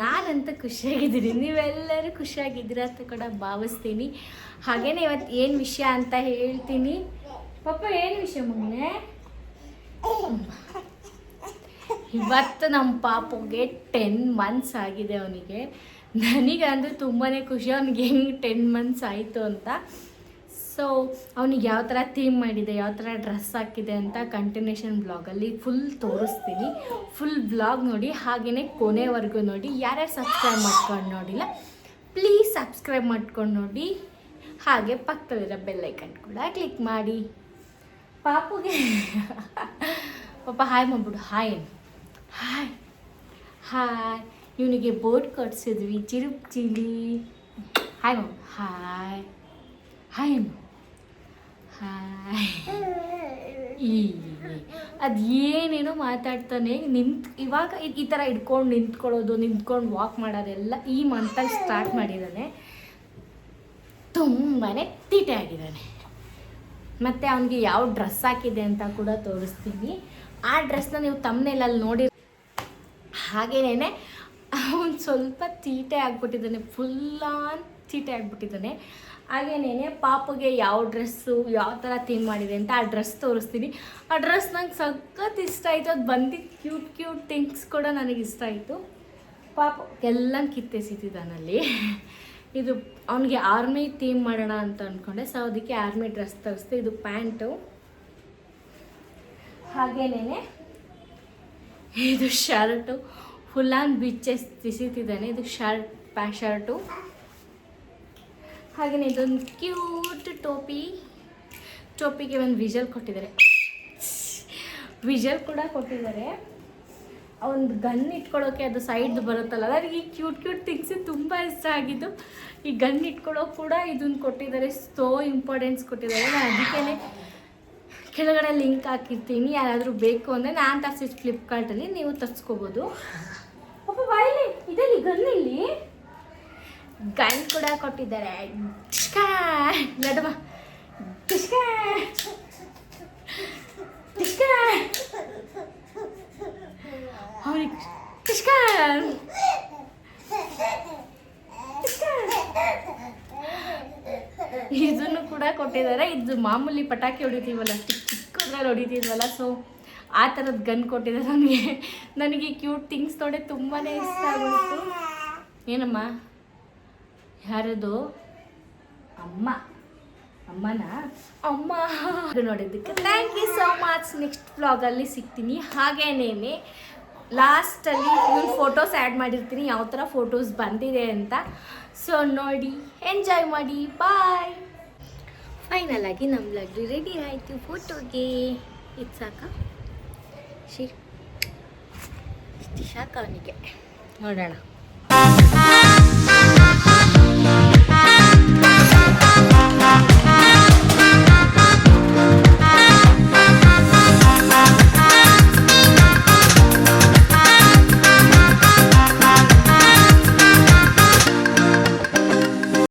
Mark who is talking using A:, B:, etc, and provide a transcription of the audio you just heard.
A: ನಾನಂತೂ ಖುಷಿಯಾಗಿದ್ದೀನಿ. ನೀವೆಲ್ಲರೂ ಖುಷಿಯಾಗಿದ್ದೀರಾ ಅಂತ ಕೂಡ ಭಾವಿಸ್ತೀನಿ. ಹಾಗೇನೆ ಇವತ್ತು ಏನು ವಿಷಯ ಅಂತ ಹೇಳ್ತೀನಿ. ಪಾಪ ಏನು ವಿಷಯ ಮೊನ್ನೆ ಇವತ್ತು ನಮ್ಮ ಪಾಪಗೆ ಟೆನ್ ಮಂತ್ಸ್ ಆಗಿದೆ ಅವನಿಗೆ. ನನಗಂದ್ರೆ ತುಂಬಾ ಖುಷಿ. ಅವ್ನಿಗೆ ಹೆಂಗೆ ಟೆನ್ ಮಂತ್ಸ್ ಆಯಿತು ಅಂತ. ಸೊ ಅವ್ನಿಗೆ ಯಾವ ಥರ ಥೀಮ್ ಮಾಡಿದೆ, ಯಾವ ಥರ ಡ್ರೆಸ್ ಹಾಕಿದೆ ಅಂತ ಕಂಟಿನ್ಯೂಷನ್ ಬ್ಲಾಗಲ್ಲಿ ಫುಲ್ ತೋರಿಸ್ತೀನಿ. ಫುಲ್ ಬ್ಲಾಗ್ ನೋಡಿ ಹಾಗೆಯೇ ಕೊನೆವರೆಗೂ ನೋಡಿ. ಯಾರ್ಯಾರು ಸಬ್ಸ್ಕ್ರೈಬ್ ಮಾಡ್ಕೊಂಡು ನೋಡಿಲ್ಲ ಪ್ಲೀಸ್ ಸಬ್ಸ್ಕ್ರೈಬ್ ಮಾಡ್ಕೊಂಡು ನೋಡಿ. ಹಾಗೆ ಪಕ್ಕದಲ್ಲಿರೋ ಬೆಲ್ಲೈಕನ್ ಕೂಡ ಕ್ಲಿಕ್ ಮಾಡಿ. ಪಾಪುಗೆ ಪಾಪ ಹಾಯ್ ಮಾಡ್ಬಿಡು. ಹಾಯ್. ಹಾಯ್ ಹಾಯ್ ಇವನಿಗೆ ಬೋರ್ಡ್ ಕಟ್ಸಿದ್ವಿ ಚಿರುಪ್ Chile. Hi mom. Hi hi ಅನ್ನು. ಈ ಅದು ಏನೇನೋ ಮಾತಾಡ್ತಾನೆ, ನಿಂತ್, ಇವಾಗ ಈ- ಈ ಥರ ಇಟ್ಕೊಂಡು ನಿಂತ್ಕೊಳ್ಳೋದು, ನಿಂತ್ಕೊಂಡು ವಾಕ್ ಮಾಡೋದೆಲ್ಲ ಈ ಮಂತಲ್ಲಿ ಸ್ಟಾರ್ಟ್ ಮಾಡಿದ್ದಾನೆ. ತುಂಬಾ ತೀಟೆ ಆಗಿದ್ದಾನೆ. ಮತ್ತು ಅವನಿಗೆ ಯಾವ ಡ್ರೆಸ್ ಹಾಕಿದೆ ಅಂತ ಕೂಡ ತೋರಿಸ್ತೀನಿ. ಆ ಡ್ರೆಸ್ನ ನೀವು ತಮ್ಮನೇಲಲ್ಲಿ ನೋಡಿ ಹಾಗೇನೇ ಅವನು ಸ್ವಲ್ಪ ತೀಟೆ ಆಗ್ಬಿಟ್ಟಿದ್ದಾನೆ ಫುಲ್ ಆನ್ ತೀಟೆ ಆಗಿಬಿಟ್ಟಿದ್ದಾನೆ. ಹಾಗೇನೇ ಪಾಪಗೆ ಯಾವ ಡ್ರೆಸ್ಸು, ಯಾವ ಥರ ಥೀಮ್ ಮಾಡಿದೆ ಅಂತ ಆ ಡ್ರೆಸ್ ತೋರಿಸ್ತೀನಿ ಆ ಡ್ರೆಸ್ ನಂಗೆ ಸಖತ್ ಇಷ್ಟ ಆಯಿತು. ಅದು ಬಂದಿದ್ದು ಕ್ಯೂಟ್ ಕ್ಯೂಟ್ ಥಿಂಗ್ಸ್ ಕೂಡ ನನಗೆ ಇಷ್ಟ ಆಯಿತು. ಪಾಪ ಎಲ್ಲ ಕಿತ್ತೆಸಿತಿದ್ದಾನಲ್ಲಿ ಇದು ಅವನಿಗೆ ಆರ್ಮಿ ಥೀಮ್ ಮಾಡೋಣ ಅಂತ ಅಂದ್ಕೊಂಡೆ ಸೊ ಅದಕ್ಕೆ ಆರ್ಮಿ ಡ್ರೆಸ್ ತರಿಸ್ದೆ. ಇದು ಪ್ಯಾಂಟು. ಹಾಗೇನೇ ಇದು ಶರ್ಟು. ಫುಲ್ಲಾನ್ ಬಿಚ್ಚೆಸ್ ತಿಸಿತಿದ್ದಾನೆ ಇದು ಶರ್ಟ್, ಪ್ಯಾ, ಶರ್ಟು. ಹಾಗೆಯೇ ಇದೊಂದು ಕ್ಯೂಟ್ ಟೋಪಿ. ಟೋಪಿಗೆ ಒಂದು ವಿಜಲ್ ಕೊಟ್ಟಿದ್ದಾರೆ. ವಿಜಲ್ ಕೂಡ ಕೊಟ್ಟಿದ್ದಾರೆ. ಒಂದು ಗನ್ ಇಟ್ಕೊಳ್ಳೋಕೆ ಅದು ಸೈಡ್ ಬರುತ್ತಲ್ಲ ನನಗೆ ಈ ಕ್ಯೂಟ್ ಕ್ಯೂಟ್ ಥಿಂಗ್ಸ್ ತುಂಬ ಇಷ್ಟ ಆಗಿದ್ದು, ಈ ಗನ್ ಇಟ್ಕೊಳ್ಳೋಕೆ ಕೂಡ ಇದನ್ನು ಕೊಟ್ಟಿದ್ದಾರೆ. ಸೋ ಇಂಪಾರ್ಟೆನ್ಸ್ ಕೊಟ್ಟಿದ್ದಾರೆ. ನಾನು ಅದಕ್ಕೇ ಕೆಳಗಡೆ ಲಿಂಕ್ ಹಾಕಿರ್ತೀನಿ. ಯಾರಾದರೂ ಬೇಕು ಅಂದರೆ ನಾನು ತರಿಸಿದ ಫ್ಲಿಪ್ಕಾರ್ಟಲ್ಲಿ ನೀವು ತರಿಸ್ಕೋಬೋದು. ಪಾಪ ಇದೆ ಇದೆಲ್ಲಿ? ಗನ್ ಕೂಡ ಕೊಟ್ಟಿದ್ದಾರೆ. ಇದನ್ನು ಕೂಡ ಕೊಟ್ಟಿದ್ದಾರೆ. ಇದು ಮಾಮೂಲಿ ಪಟಾಕಿ ಹೊಡಿತೀವಲ್ಲ, ಚಿಕ್ಕ ಚಿಕ್ಕದ್ರಲ್ಲಿ ಹೊಡಿತೀವಲ್ಲ ಸೊ ಆ ಥರದ ಗನ್ ಕೊಟ್ಟಿದ್ದಾರೆ ನನಗೆ. ನನಗೆ ಕ್ಯೂಟ್ ಥಿಂಗ್ಸ್ ನೋಡೇ ತುಂಬಾ ಇಷ್ಟ ಆಗುತ್ತೆ ಏನಮ್ಮ? ಯಾರದು? ಅಮ್ಮ. ಅಮ್ಮನ? ಅಮ್ಮ. ನೋಡಿದ್ದಕ್ಕೆ thank you so much next ವ್ಲಾಗಲ್ಲಿ ಸಿಗ್ತೀನಿ. ಹಾಗೇನೇ ಲಾಸ್ಟಲ್ಲಿ ಫುಲ್ ಫೋಟೋಸ್ ಆ್ಯಡ್ ಮಾಡಿರ್ತೀನಿ. ಯಾವ ಥರ ಫೋಟೋಸ್ ಬಂದಿದೆ ಅಂತ. ಸೊ ನೋಡಿ ಎಂಜಾಯ್ ಮಾಡಿ. ಬಾಯ್ ಫೈನಲ್ ಆಗಿ ನಮ್ಮ ಲಡ್ಡು ರೆಡಿ ಆಯಿತು ಫೋಟೋಗೆ ಇದು ಸಾಕ? ಶಿ ಇಷ್ಟು ಸಾಕ ಅವನಿಗೆ. ನೋಡೋಣ.